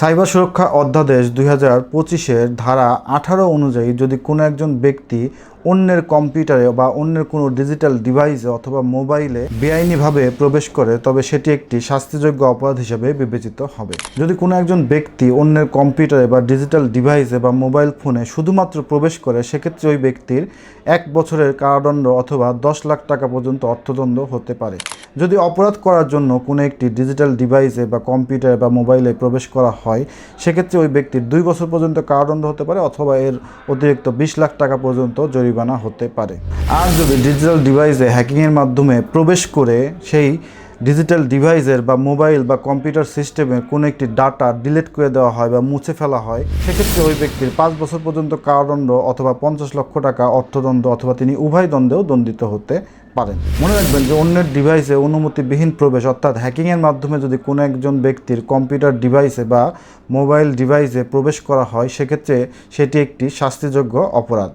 Cyber সুরক্ষা অধ্যাদেশ দুই হাজার পঁচিশের ধারা আঠারো অনুযায়ী যদি কোনো একজন ব্যক্তি অন্যের কম্পিউটারে বা অন্যের কোনো ডিজিটাল ডিভাইসে অথবা মোবাইলে বেআইনিভাবে প্রবেশ করে, তবে সেটি একটি শাস্তিযোগ্য অপরাধ হিসেবে বিবেচিত হবে। যদি কোনো একজন ব্যক্তি অন্যের কম্পিউটারে বা ডিজিটাল ডিভাইসে বা মোবাইল ফোনে শুধুমাত্র প্রবেশ করে, সেক্ষেত্রে ওই ব্যক্তির এক বছরের কারাদণ্ড অথবা দশ লাখ টাকা পর্যন্ত অর্থদণ্ড হতে পারে। যদি অপরাধ করার জন্য কোনো একটি ডিজিটাল ডিভাইসে বা কম্পিউটারে বা মোবাইলে প্রবেশ করা হয়, সেক্ষেত্রে ওই ব্যক্তির দুই বছর পর্যন্ত কারাদণ্ড হতে পারে অথবা এর অতিরিক্ত বিশ লাখ টাকা পর্যন্ত জরিমানা হতে পারে। আর যদি ডিজিটাল ডিভাইসে হ্যাকিংয়ের মাধ্যমে প্রবেশ করে সেই ডিজিটাল ডিভাইসের বা মোবাইল বা কম্পিউটার সিস্টেমের কোনো একটি ডাটা ডিলিট করে দেওয়া হয় বা মুছে ফেলা হয়, সেক্ষেত্রে ওই ব্যক্তির পাঁচ বছর পর্যন্ত কারাদণ্ড অথবা পঞ্চাশ লক্ষ টাকা অর্থদণ্ড অথবা তিনি উভয় দণ্ডেও দণ্ডিত হতে পারেন। মনে রাখবেন যে অন্যের ডিভাইসে অনুমতিবিহীন প্রবেশ অর্থাৎ হ্যাকিংয়ের মাধ্যমে যদি কোনো একজন ব্যক্তির কম্পিউটার ডিভাইসে বা মোবাইল ডিভাইসে প্রবেশ করা হয়, সেক্ষেত্রে সেটি একটি শাস্তিযোগ্য অপরাধ।